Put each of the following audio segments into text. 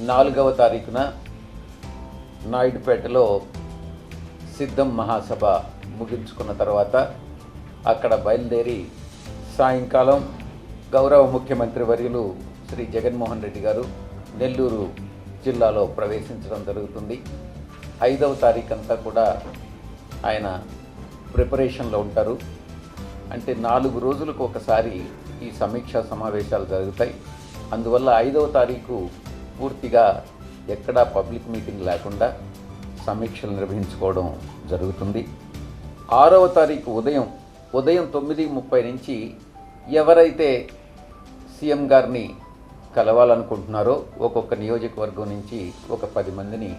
నాలుగవ తారీఖున నాయుడుపేటలో సిద్ధం మహాసభ ముగించుకున్న తర్వాత అక్కడ బయలుదేరి సాయంకాలం గౌరవ ముఖ్యమంత్రి వర్యులు శ్రీ జగన్మోహన్ రెడ్డి గారు నెల్లూరు జిల్లాలో ప్రవేశించడం జరుగుతుంది. ఐదవ తారీఖు అంతా కూడా ఆయన ప్రిపరేషన్లో ఉంటారు. అంటే నాలుగు రోజులకు ఒకసారి ఈ సమీక్షా సమావేశాలు జరుగుతాయి. అందువల్ల ఐదవ తారీఖు పూర్తిగా ఎక్కడా పబ్లిక్ మీటింగ్ లేకుండా సమీక్షలు నిర్వహించుకోవడం జరుగుతుంది. ఆరవ తారీఖు ఉదయం ఉదయం తొమ్మిది ముప్పై నుంచి ఎవరైతే సీఎం గారిని కలవాలనుకుంటున్నారో ఒక్కొక్క నియోజకవర్గం నుంచి ఒక పది మందిని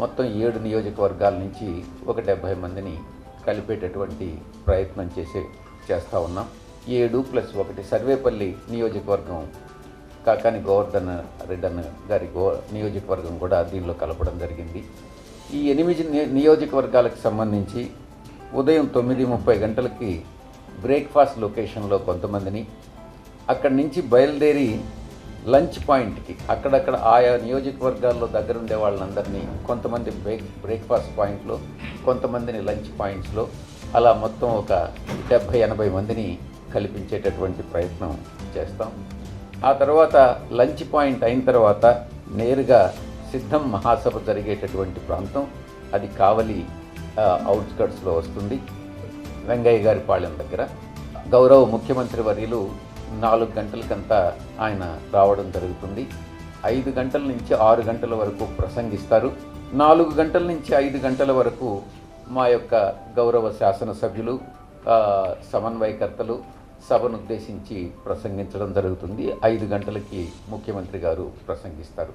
మొత్తం ఏడు నియోజకవర్గాల నుంచి ఒక డెబ్భై మందిని కలిపేటటువంటి ప్రయత్నం చేసే చేస్తూ ఉన్నాం. ఏడు ప్లస్ ఒకటి సర్వేపల్లి నియోజకవర్గం కాకాని గోవర్ధన్ రెడ్డన్ గారి గో నియోజకవర్గం కూడా దీనిలో కలపడం జరిగింది. ఈ ఎనిమిది నియోజకవర్గాలకు సంబంధించి ఉదయం తొమ్మిది ముప్పై గంటలకి బ్రేక్ఫాస్ట్ లొకేషన్లో కొంతమందిని అక్కడి నుంచి బయలుదేరి లంచ్ పాయింట్కి అక్కడక్కడ ఆయా నియోజకవర్గాల్లో దగ్గరుండే వాళ్ళందరినీ కొంతమంది బ్రేక్ బ్రేక్ఫాస్ట్ పాయింట్లో కొంతమందిని లంచ్ పాయింట్స్లో అలా మొత్తం ఒక డెబ్భై ఎనభై మందిని కల్పించేటటువంటి ప్రయత్నం చేస్తాం. ఆ తర్వాత లంచ్ పాయింట్ అయిన తర్వాత నేరుగా సిద్ధం మహాసభ జరిగేటటువంటి ప్రాంతం అది కావలి అవుట్స్కట్స్లో వస్తుంది వెంగయ్య గారి పాళెం దగ్గర. గౌరవ ముఖ్యమంత్రి వర్యులు నాలుగు గంటలకంతా ఆయన రావడం జరుగుతుంది. ఐదు గంటల నుంచి ఆరు గంటల వరకు ప్రసంగిస్తారు. నాలుగు గంటల నుంచి ఐదు గంటల వరకు మా యొక్క గౌరవ శాసనసభ్యులు సమన్వయకర్తలు సభను ఉద్దేశించి ప్రసంగించడం జరుగుతుంది. ఐదు గంటలకి ముఖ్యమంత్రి గారు ప్రసంగిస్తారు.